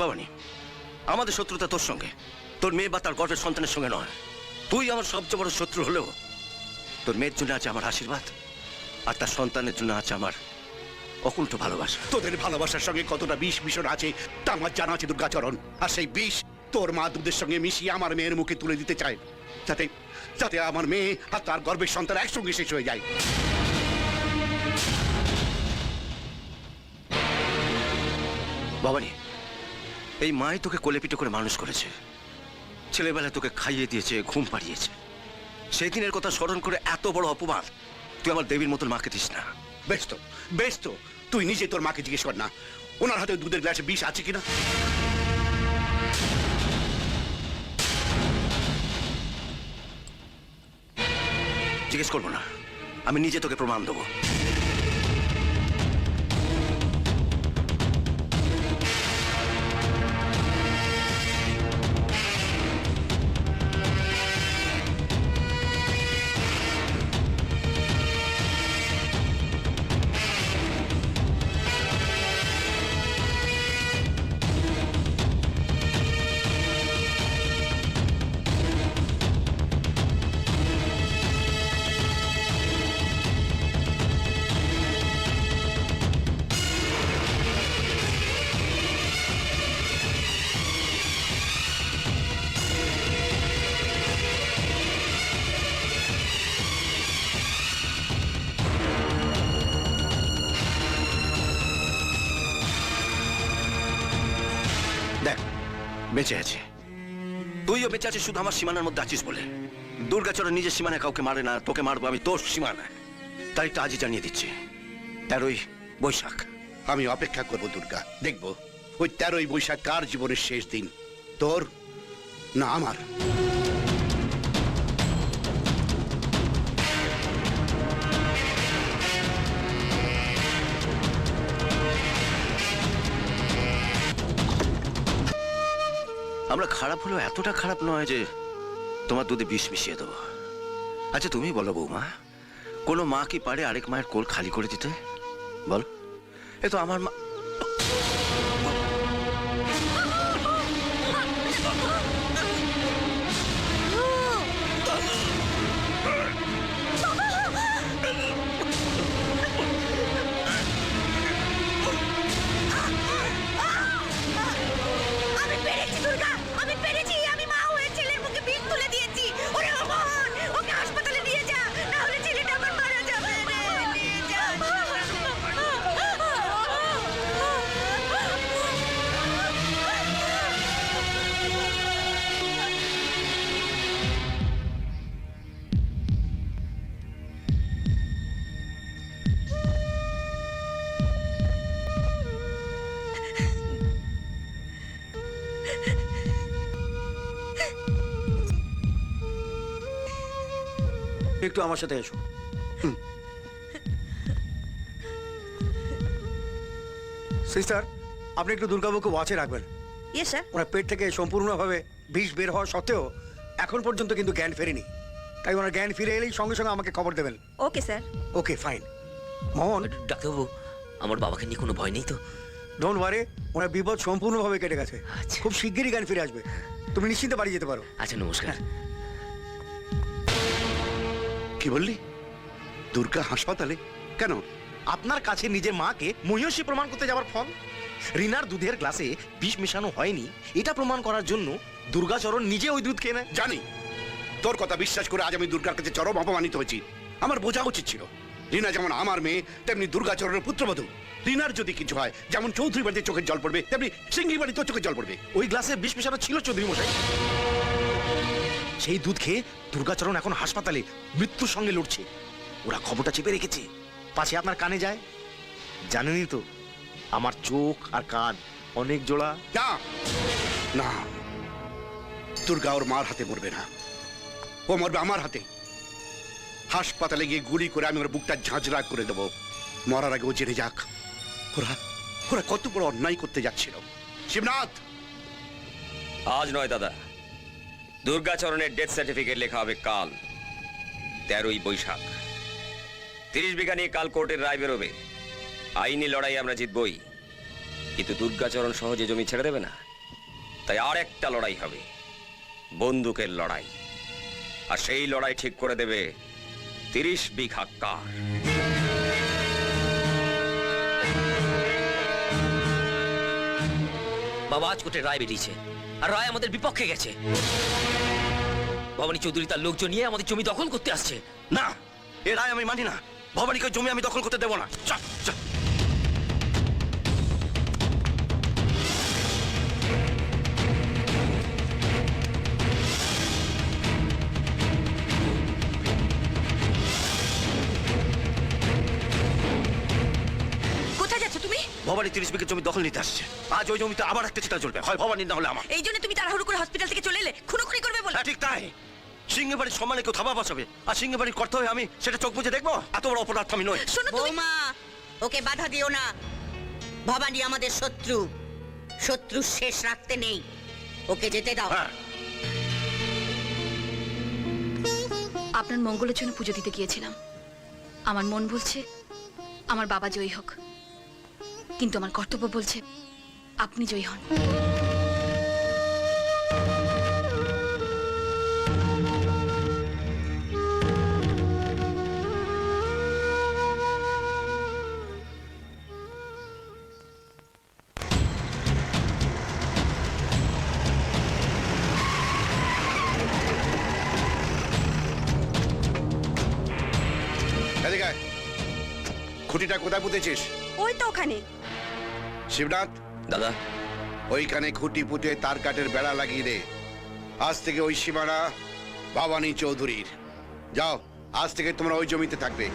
বাবানি আমাদের শত্রুতা তোর সঙ্গে। তোর মেয়ে বা তার গর্বের সন্তানের সঙ্গে নয়। তুই আমার সবচেয়ে বড় শত্রু হলেও তোর মেয়ের জন্য আছে আমার আশীর্বাদ আর তার সন্তানের জন্য আছে আমার অকুণ্ঠ ভালোবাসা। তোদের ভালোবাসার সঙ্গে কতটা বিষ মিশন আছে তা আমার জানা আছে দুর্গাচরণ। আর সেই বিষ তোর মা দুধের সঙ্গে মিশিয়ে আমার মেয়ের মুখে তুলে দিতে চায় যাতে যাতে আমার মেয়ে আর তার গর্বের সন্তান একসঙ্গে শেষ হয়ে যায়। বাবানি এই মাই তোকে কোলে পিঠে করে মানুষ করেছে। ছেলেবেলায় তোকে খাইয়ে দিয়েছে, ঘুম পাড়িয়েছে। সেই দিনের কথা স্মরণ করে এত বড় অপমান। তুই আমার দেবীর মতন মাকে দিস না। বেশ তো বেশ তো তুই নিজে তোর মাকে জিজ্ঞেস কর না। ওনার হাতে দুধের গ্লাসে বিষ আছে কিনা? জিজ্ঞেস করব না। আমি নিজে তোকে প্রমাণ দেবো। বেঁচে আছে। তুইও বেঁচে আছিস, শুধু আমার সীমানার মধ্যে আছিস বলে। দুর্গাচরণ নিজের সীমানায় কাউকে মারে না, তোকে মারবো আমি তোর সীমানায়। তারিখটা আজই জানিয়ে দিচ্ছি। তেরোই বৈশাখ। আমি অপেক্ষা করব, দুর্গা। দেখব, ওই তেরোই বৈশাখ কার জীবনের শেষ দিন? তোর না আমার? আমরা খারাপ হলেও এতটা খারাপ নয় যে তোমার দুধে বিষ মিশিয়ে দেবো। আচ্ছা তুমি বলো বৌমা, কোনো মা কি পারে আরেক মায়ের কোল খালি করে দিতে? বল। এ তো আমার মা একটু আমার সাথে এসো। সিস্টার আপনি একটু দুর্গাবাবুকে ওয়াচে রাখবেন। ইয়ে স্যার ওনার পেট থেকে সম্পূর্ণভাবে বিষ বের হওয়া সত্ত্বেও এখন পর্যন্ত কিন্তু জ্ঞান ফেরেনি। তাই ওনার জ্ঞান ফিরে এলেই সঙ্গে সঙ্গে আমাকে খবর দেবেন। Okay sir okay fine Mohan. ডাক্তারবাবু আমার বাবাকে নিয়ে কোনো ভয় নেই তো? ডোন্ট ওয়ারি ওনার বিপদ সম্পূর্ণভাবে কেটে গেছে। আচ্ছা। খুব শিগগিরই জ্ঞান ফিরে আসবে। তুমি নিশ্চিন্তে বাড়ি যেতে পারো। আচ্ছা নমস্কার। কি বললি? দুর্গা হাসপাতালে? কেন? আপনার কাছে নিজের মাকে মহিষী প্রমাণ করতে যাওয়ার ফল? রিনার দুধের গ্লাসে বিষ মেশানো হয়নি। এটা প্রমাণ করার জন্য দুর্গাচরণ নিজে ওই দুধ খেয়ে নেয়। জানি। তোর কথা বিশ্বাস করে আজ আমি দুর্গার কাছে চরম অপমানিত হয়েছি। আমার বোঝা উচিত ছিল। রিনা যেমন আমার মেয়ে তেমনি দুর্গাচরণের পুত্রবধূ। রিনার যদি কিছু হয় যেমন চৌধুরী বাড়িতে চোখের জল পড়বে তেমনি সিঙ্গি বাড়িতেও চোখের জল পড়বে। ওই গ্লাসে বিষ মেশানো ছিল চৌধুরী মশাই। সেই দুধ খেয়ে দুর্গাচরণ এখন হাসপাতালে মৃত্যুর সঙ্গে লড়ছে। ওরা খবরটা চেপে রেখেছে। পাছে আপনার কানে যায়? জানেনই তো আমার চোখ আর কান অনেক জোড়া। না না দুর্গা ওর মার হাতে মরবে না। ও মরবে আমার হাতে। হাসপাতালে গিয়ে গুলি করে আমি ওর বুকটা ঝাঁঝরা করে দেবো। মরার আগে ও জেনে যাক ওরা ওরা কত বড় অন্যায় করতে যাচ্ছিল। শিবনাথ! আজ নয় দাদা দুর্গাচরণের ডেথ সার্টিফিকেট লেখা হবে কাল, তেরোই বৈশাখ। তিরিশ বিঘা নিয়ে কাল কোর্টের রায় বেরোবে। আইনি লড়াই আমরা জিতবই, কিন্তু দুর্গাচরণ সহজে জমি ছেড়ে দেবে না। তাই আর একটা লড়াই হবে, বন্দুকের লড়াই। আর সেই লড়াই ঠিক করে দেবে তিরিশ বিঘা কার। বাবা, আজ কোর্টে রায় বেরিয়েছে। আর রায় আমাদের বিপক্ষে গেছে। ভবানী চৌধুরী তার লোকজন নিয়ে আমাদের জমি দখল করতে আসছে। না, এ রায় আমি মানি না। ভবানীকে জমি আমি দখল করতে দেবো না। চল চল। ভবানী তিরিশ বিঘে জমি দখল নিতে আসছে। আজ ওই জমিতে আবার একটা চিতা চলবে হয় ভবানী না হলে আমার। এই জন্য তুমি তাড়াহুড়ো করে হসপিটাল থেকে চলে এলে? খুনোখুনি করবে বলে। হ্যাঁ ঠিক তাই। সিংহে বাড়ির সম্মানে কেউ থাবা বাঁচাবে আর সিংহে বাড়ির করতে হবে আমি সেটা চোখ বুঝে দেখব? এত বড় অপরাধ আমি নই। শোনো তুমি। বৌমা ওকে বাধা দিও না। ভবানী আমাদের শত্রু। শত্রু শেষ রাখতে নেই। ওকে যেতে দাও। হ্যাঁ। আপনার মঙ্গলের জন্য পুজো দিতে গিয়েছিলাম। আমার মন বলছে আমার বাবা জয়ী হোক। কিন্তু আমার কর্তব্য বলছে আপনি জয়ী হন। খুঁটিটা কোথায় পুঁতেছিস? ওই তো ওখানে। শিবনাথ? দাদা। ওইখানে খুঁটি পুঁতে তার কাঠের বেড়া লাগিয়ে দে। আজ থেকে ওই সীমানা ভবানী চৌধুরীর। যাও আজ থেকে তোমরা ওই জমিতে থাকবে।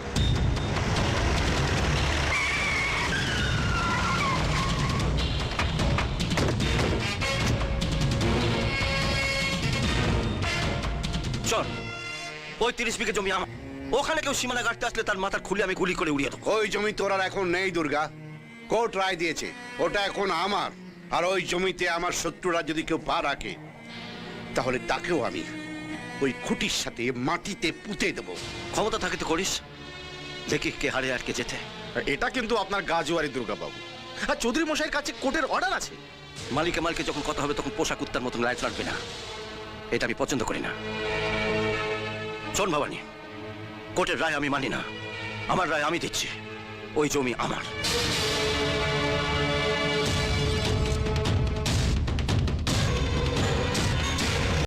চল ওই তিরিশ বিঘে জমি আমার। ওখানে কেউ সীমানা কাটতে আসলে তার মাথার খুলে আমি গুলি করে উড়িয়ে দেবো। ওই জমি তোর আর এখন নেই দুর্গা। কোর্ট রায় দিয়েছে ওটা এখন আমার। আর ওই জমিতে আমার শত্রুরা যদি কেউ পা রাখে তাহলে তাকেও আমি ওই খুঁটির সাথে মাটিতে পুঁতে দেবো। ক্ষমতা থাকে তো করিস। দেখি কে হারে আর কে যেতে এটা কিন্তু আপনার গাজুয়ারি দুর্গাবাবু। আর চৌধুরী মশাইয়ের কাছে কোর্টের অর্ডার আছে। মালিকে মালিকে যখন কথা হবে তখন পোশাক কুত্তার মতন লাইট লাগবে না। এটা আমি পছন্দ করি না। শোন ভবানী কোর্টের রায় আমি মানি না। আমার রায় আমি দিচ্ছি। ওই জমি আমার।